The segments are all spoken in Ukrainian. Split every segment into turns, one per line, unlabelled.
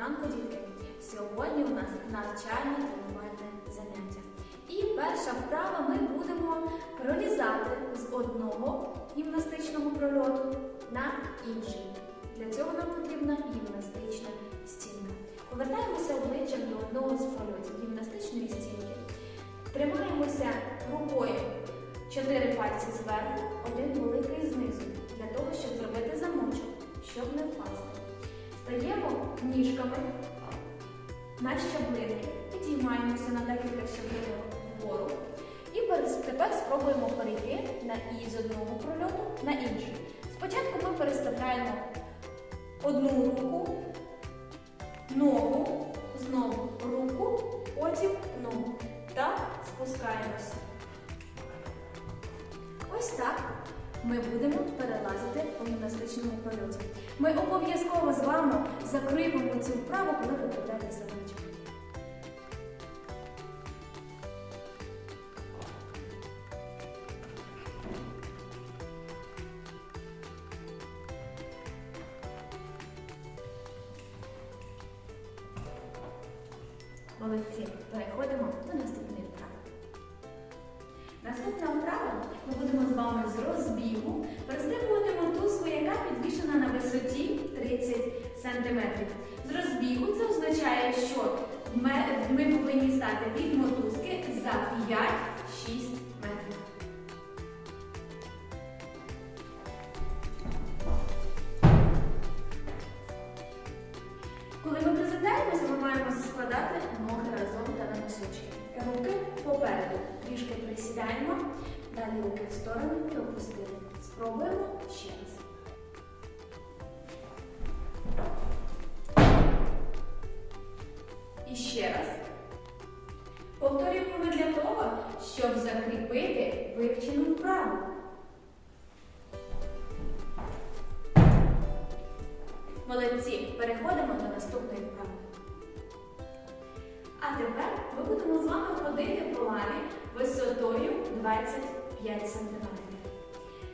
ранку, дітки! Сьогодні у нас навчальне тренувальне заняття. І перша вправа ми будемо пролізати з одного гімнастичного прольоту на інший. Для цього нам потрібна гімнастична стінка. Повертаємося обличчям до одного з прольотів гімнастичної стінки. Тримаємося рукою чотири пальці зверху, один великий знизу, для того, щоб зробити замочок, ніжками на щаблини, підіймаємося на декілька щаблин вгору. І тепер спробуємо перейти на і з одного прольоту на інший. Спочатку ми переставляємо одну руку, ногу, знову руку, потім ногу та спускаємося. Ми будемо перелазити по гімнастичному польоті. Ми обов'язково з вами закриємо цю вправу, коли ви прийдете садочок. Молодці, переходимо до наступної вправи. Наступна вправа см. З розбігу це означає, що ми, повинні стати від мотузки за 5-6 метрів. Коли ми приземляємося, ми маємо складати ноги разом та на носочки. Руки попереду. Трішки присідаємо, далі руки в сторону і опустили. Спробуємо ще раз. Для того, щоб закріпити вивчену вправу. Молодці, переходимо до наступної вправи. А тепер ми будемо з вами ходити по лаві висотою 25 см.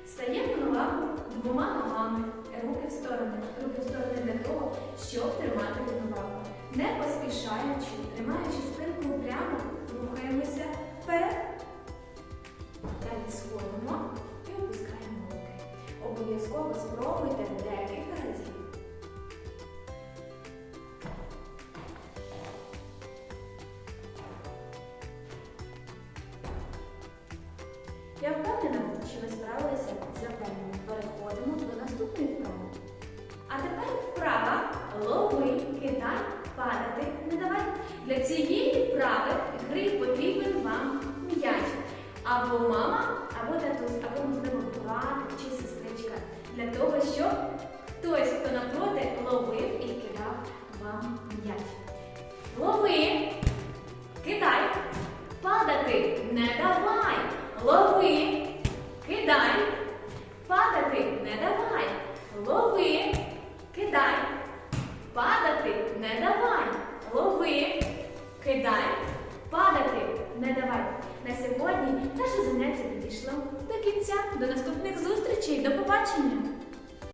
Стаємо на лаву двома ногами, руки в сторони, руки в сторони для того, щоб тримати рівновагу. Не поспішаючи, тримаючи спинку прямо, Сходимо і опускаємо руки. Обов'язково спробуйте декілька Або мама, або можливо, брат чи сестричка. Для того, щоб хтось, хто напроти, ловив і кидав вам м'яч. Лови, кидай, падати, не давай. Лови, На сьогодні наше заняття підійшло до кінця. До наступних зустрічей. До побачення!